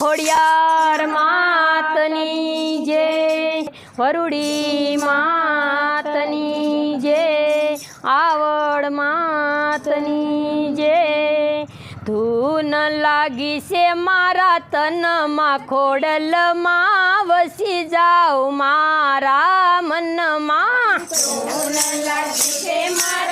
ખોડિયાર માતની જે, વરુડી માતની જે આવડ માતની જે. ધૂન લાગી છે મારા તનમાં, ખોડલમાં વસી જાઓ મારા મનમાં. મારા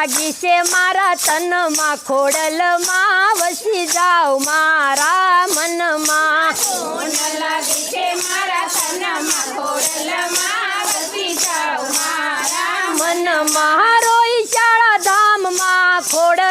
લાગી છે મારા તનમાં ખોડલમાં વસી જાઓ મારા મનમાં. મનમાં રોઈ શાળા ધામમાં ખોડલ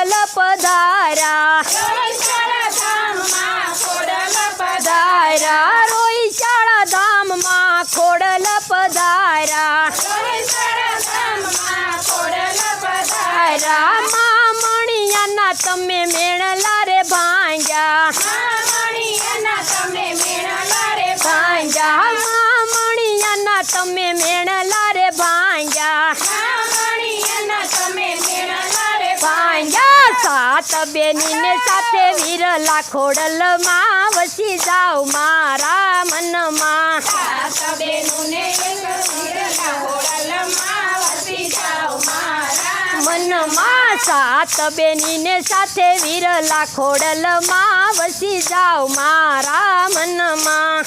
તમે મેળલા રે ભાંગ્યા ભાંજા. મા મણિયાના તમે મેળલા રે ભાંગ્યા ભાંજા. સાત બેનીને સાથે વિરલા ખોડલમાં વસી જાવ મારા મનમાં. સાત બેનીને સાથે વિરલા ખોડલમાં વસી જાઓ મારા મનમાં.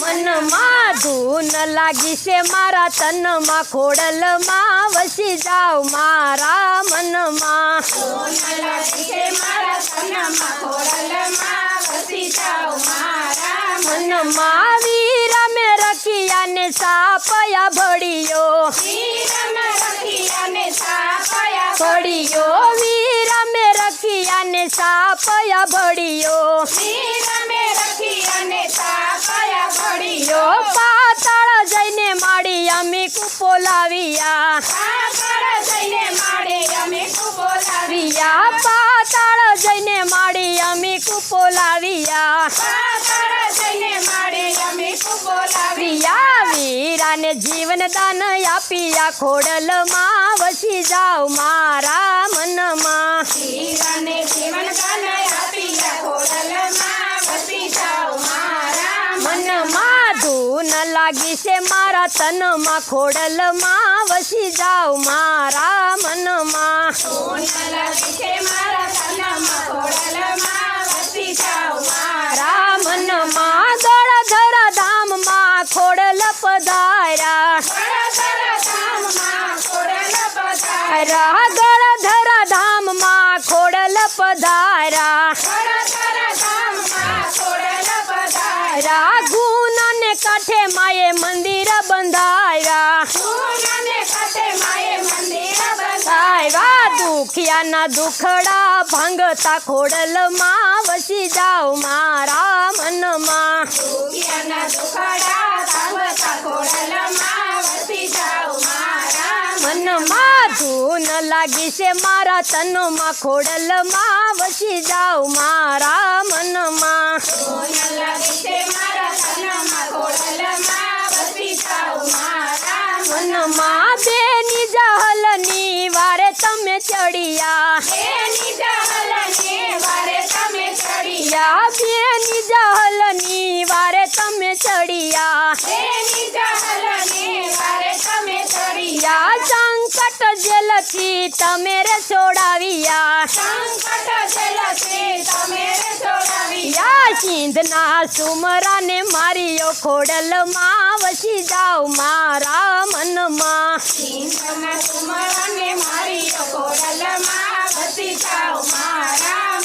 મનમાં ધૂન લાગી છે મારા તનમાં ખોડલમાં વસી જાઓ મારા મનમાં. મનમાં. વીર મે રખિયાને સાપયા ભળિયો. ભળિયો. વીર મે રખિયાને સાપયા ભળિયો. યો પાતાળ જઈને માડી અમે કૂપો લાવ્યા. વિયા પાતાળ જઈને માડી અમે કૂપો લાવ્યા. વિયા વીરાને જીવન દાન આપ્યા ખોડલમાં વસી જાઓ મારા મનમાં. મનમાં ધૂન લાગી છે મારા તનમાં ખોડલમાં વસી જાઓ મારા મનમાં. મારા બંધાયા. આવ્યા દુખિયાના દુખડા ભાંગતા ખોડલમાં વસી જાઓ મારા મનમાં. મનમાં. ધૂન લાગી છે મારા તનમાં ખોડલમાં વસી જાઓ મારા મનમાં મનમાં. યા સંકટ જેલથી તમે રે છોડાવ્યા. યા સિંધના સુમરાને માર્યો ખોડલમાં વસી જાઓ મારા મનમાં.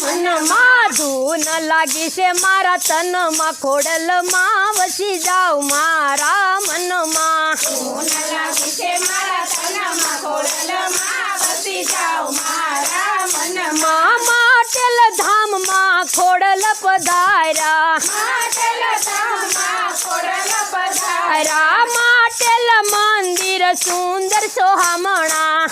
મનમાં. ધૂન લાગી છે મારા તનમાં ખોડલમાં વસી જાઓ મારા મનમાં. સુંદર સોહામણા.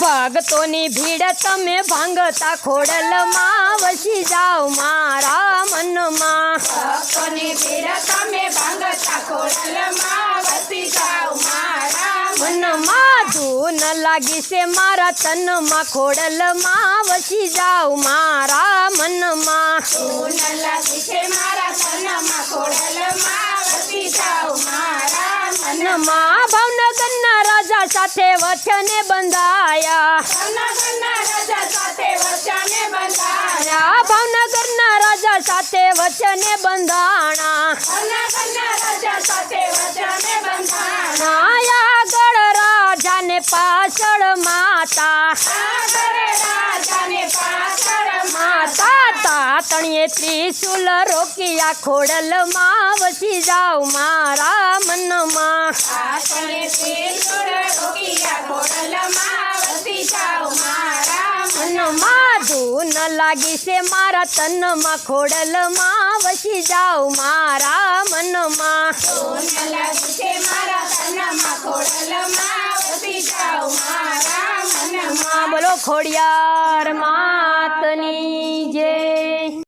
ભક્તોની ભીડ તમે ભાંગતા ખોડલમાં વસી જાઓ મારા મનમાં. ભક્તોની ભીડ તમે ભાંગતા ખોડલમાં વસી જાઓ મારા મનમાં ધૂન લાગી છે મારા તનમાં. ખોડલમાં વસી જાઓ મારા મનમાં. મન લાગી છે મારા તનમાં. ખોડલમાં મનમાં ભાવનગરના રાજા સાથે વચને બંધાયા. ભાવનગરના રાજા સાથે વચને બંધાણા. આગળ રાજાને પાછળ માતા. તાતણીએ ત્રિશુલ રોકિયા મનમાં રોકિયા ખોડલમાં વસી જાઓ મારા મન મનમાં ધૂન લાગી છે મારા તનમાં. ખોડલમાં માં મનમાં વસી જાઓ મારા મનમાં. બોલો ખોડિયાર માતની જય.